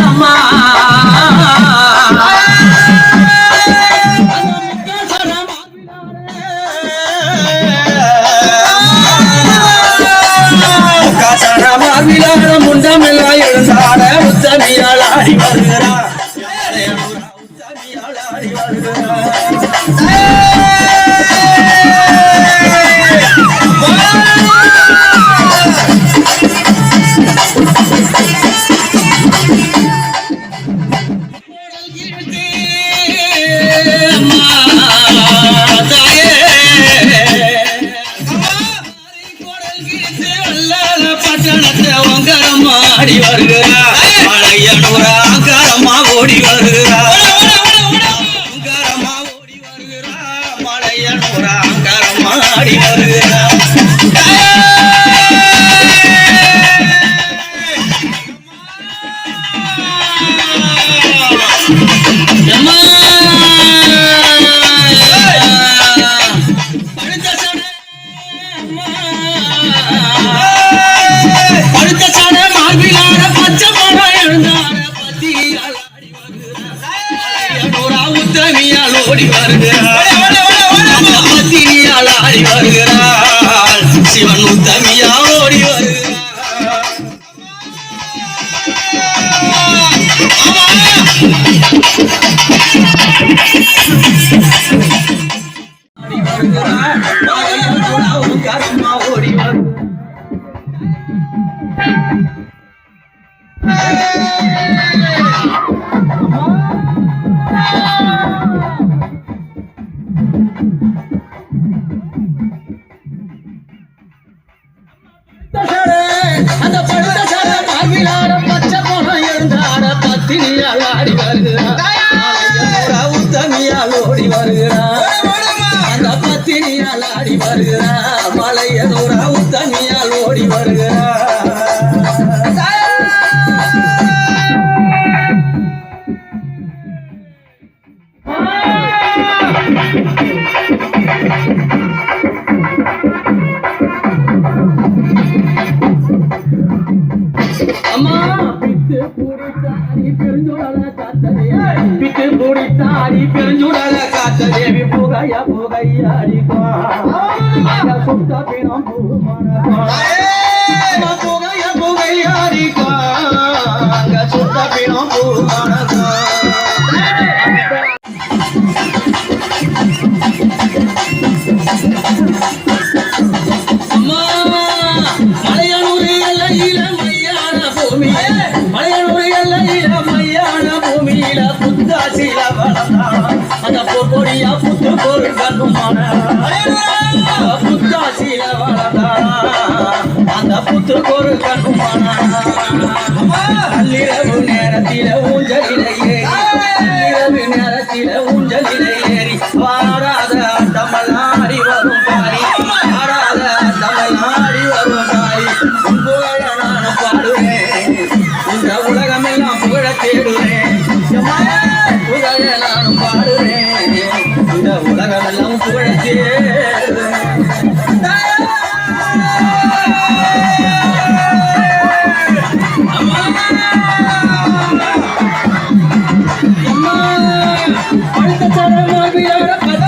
அம்மா முண்டமெல்லாம் எழுந்தாட உத்தமியால் வருகிறார் ஆடி வருகிறார் மலையனூரா அங்காரமா ஓடி வருகிறார் அங்காரமா ஓடி வருகிறார் மலையனூரா அங்காரமா ஆடி வருகிறார் கனியால் ஓடி வருகிறார் பத்தினியால் ஆடி வருகிறார் சிவன் உத்தமியால் ஓடி வருகிறார் மார்பிலாட பச்சை போனம் எழுந்தாட பத்தினியால் ஆடி வருகிறார் உத்தமியால் ஓடி வருகிறார் அந்த பத்தினியால் ஆடி வருகிறார் மலையனூரா உத்தமியால் ஓடி வருகிறார் அம்மா. பித்து பூடித்தாடி பெருஞ்சுடல காத்ததே. பித்து பூடித்தாடி பெருஞ்சுடல காத்ததேவி புகைய புகையாடிக்கோ அங்க சுத்த பிணம் புகைய புகையாடிக்கோ அங்க சுத்த பிணம் பூமணக்கோ வளர்ந்தான் அந்த பொடியா புத்து பொருட்களுமான புத்தாசில வளர்ந்தான் அந்த புத்து பொருள் கண்ணுமான Sharma, we are a